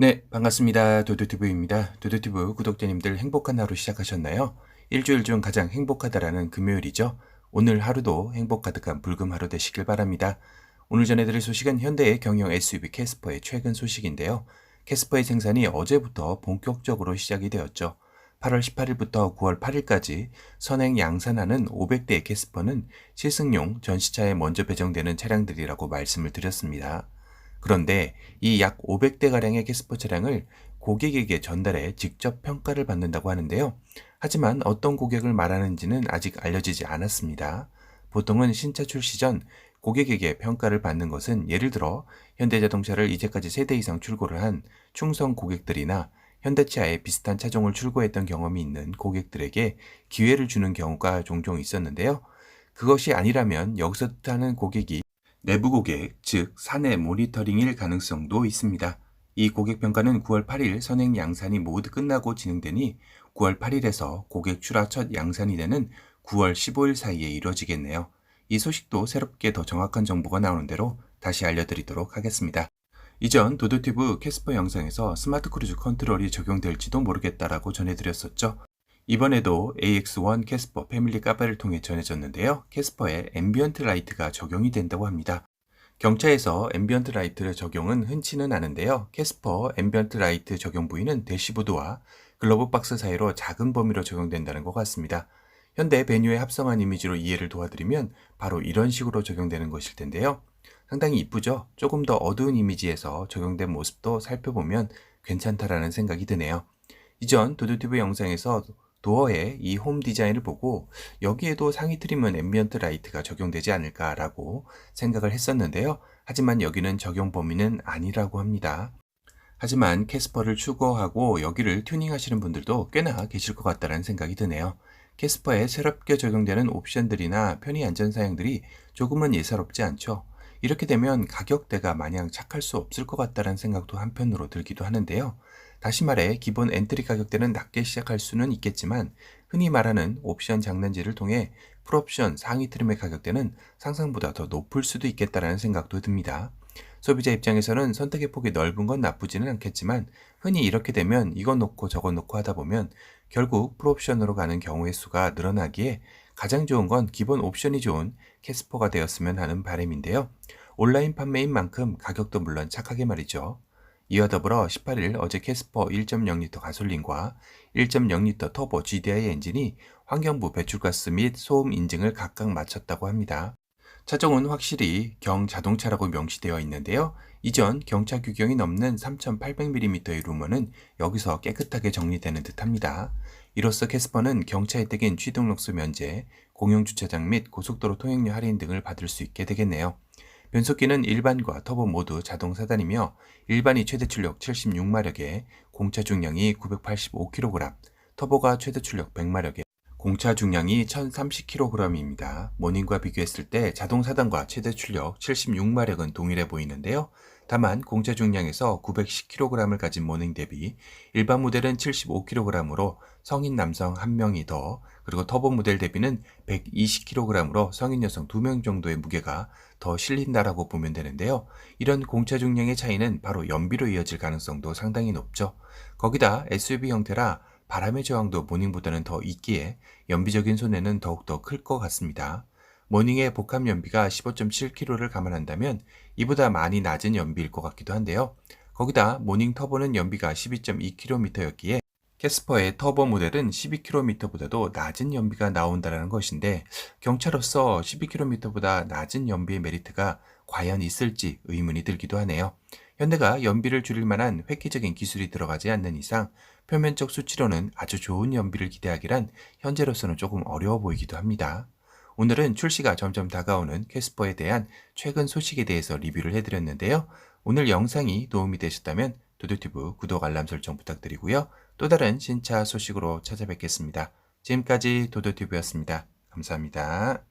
네, 반갑습니다. 도도튜브입니다. 도도튜브 구독자님들 행복한 하루 시작하셨나요? 일주일 중 가장 행복하다라는 금요일이죠. 오늘 하루도 행복 가득한 불금 하루 되시길 바랍니다. 오늘 전해드릴 소식은 현대의 경영 SUV 캐스퍼의 최근 소식인데요. 캐스퍼의 생산이 어제부터 본격적으로 시작이 되었죠. 8월 18일부터 9월 8일까지 선행 양산하는 500대의 캐스퍼는 시승용 전시차에 먼저 배정되는 차량들이라고 말씀을 드렸습니다. 그런데 이 약 500대가량의 캐스퍼 차량을 고객에게 전달해 직접 평가를 받는다고 하는데요. 하지만 어떤 고객을 말하는지는 아직 알려지지 않았습니다. 보통은 신차 출시 전 고객에게 평가를 받는 것은 예를 들어 현대자동차를 이제까지 3대 이상 출고를 한 충성 고객들이나 현대차에 비슷한 차종을 출고했던 경험이 있는 고객들에게 기회를 주는 경우가 종종 있었는데요. 그것이 아니라면 여기서 뜻하는 고객이 내부 고객, 즉 사내 모니터링일 가능성도 있습니다. 이 고객 평가는 9월 8일 선행 양산이 모두 끝나고 진행되니 9월 8일에서 고객 출하 첫 양산이 되는 9월 15일 사이에 이루어지겠네요. 이 소식도 새롭게 더 정확한 정보가 나오는 대로 다시 알려드리도록 하겠습니다. 이전 도도티브 캐스퍼 영상에서 스마트 크루즈 컨트롤이 적용될지도 모르겠다라고 전해드렸었죠. 이번에도 AX1 캐스퍼 패밀리 카페를 통해 전해졌는데요. 캐스퍼에 앰비언트 라이트가 적용이 된다고 합니다. 경차에서 앰비언트 라이트 적용은 흔치는 않은데요. 캐스퍼 앰비언트 라이트 적용 부위는 대시보드와 글러브 박스 사이로 작은 범위로 적용된다는 것 같습니다. 현대 베뉴에 합성한 이미지로 이해를 도와드리면 바로 이런 식으로 적용되는 것일 텐데요. 상당히 이쁘죠? 조금 더 어두운 이미지에서 적용된 모습도 살펴보면 괜찮다라는 생각이 드네요. 이전 도도튜브 영상에서 도어의 이 홈 디자인을 보고 여기에도 상위 트림은 앰비언트 라이트가 적용되지 않을까라고 생각을 했었는데요. 하지만 여기는 적용 범위는 아니라고 합니다. 하지만 캐스퍼를 추구하고 여기를 튜닝하시는 분들도 꽤나 계실 것 같다는 생각이 드네요. 캐스퍼에 새롭게 적용되는 옵션들이나 편의 안전 사양들이 조금은 예사롭지 않죠. 이렇게 되면 가격대가 마냥 착할 수 없을 것 같다는 생각도 한편으로 들기도 하는데요. 다시 말해 기본 엔트리 가격대는 낮게 시작할 수는 있겠지만 흔히 말하는 옵션 장난지를 통해 풀옵션 상위 트림의 가격대는 상상보다 더 높을 수도 있겠다라는 생각도 듭니다. 소비자 입장에서는 선택의 폭이 넓은 건 나쁘지는 않겠지만 흔히 이렇게 되면 이것 놓고 저것 놓고 하다 보면 결국 풀옵션으로 가는 경우의 수가 늘어나기에 가장 좋은 건 기본 옵션이 좋은 캐스퍼가 되었으면 하는 바람인데요. 온라인 판매인 만큼 가격도 물론 착하게 말이죠. 이와 더불어 18일 어제 캐스퍼 1.0L 가솔린과 1.0L 터보 GDI 엔진이 환경부 배출가스 및 소음 인증을 각각 마쳤다고 합니다. 차종은 확실히 경 자동차라고 명시되어 있는데요. 이전 경차 규경이 넘는 3800mm의 루머는 여기서 깨끗하게 정리되는 듯 합니다. 이로써 캐스퍼는 경차 혜택인 취등록소 면제, 공용주차장 및 고속도로 통행료 할인 등을 받을 수 있게 되겠네요. 변속기는 일반과 터보 모두 자동 4단이며 일반이 최대 출력 76마력에 공차 중량이 985kg, 터보가 최대 출력 100마력에 공차 중량이 1030kg입니다. 모닝과 비교했을 때 자동 4단과 최대 출력 76마력은 동일해 보이는데요. 다만 공차 중량에서 910kg을 가진 모닝 대비 일반 모델은 75kg으로 성인 남성 1명이 더 그리고 터보 모델 대비는 120kg으로 성인 여성 2명 정도의 무게가 더 실린다라고 보면 되는데요. 이런 공차 중량의 차이는 바로 연비로 이어질 가능성도 상당히 높죠. 거기다 SUV 형태라 바람의 저항도 모닝보다는 더 있기에 연비적인 손해는 더욱더 클 것 같습니다. 모닝의 복합 연비가 15.7km를 감안한다면 이보다 많이 낮은 연비일 것 같기도 한데요. 거기다 모닝 터보는 연비가 12.2km였기에 캐스퍼의 터보 모델은 12km보다도 낮은 연비가 나온다는 것인데 경차로서 12km보다 낮은 연비의 메리트가 과연 있을지 의문이 들기도 하네요. 현대가 연비를 줄일 만한 획기적인 기술이 들어가지 않는 이상 표면적 수치로는 아주 좋은 연비를 기대하기란 현재로서는 조금 어려워 보이기도 합니다. 오늘은 출시가 점점 다가오는 캐스퍼에 대한 최근 소식에 대해서 리뷰를 해드렸는데요. 오늘 영상이 도움이 되셨다면 도도튜브 구독 알람 설정 부탁드리고요. 또 다른 신차 소식으로 찾아뵙겠습니다. 지금까지 도도튜브였습니다. 감사합니다.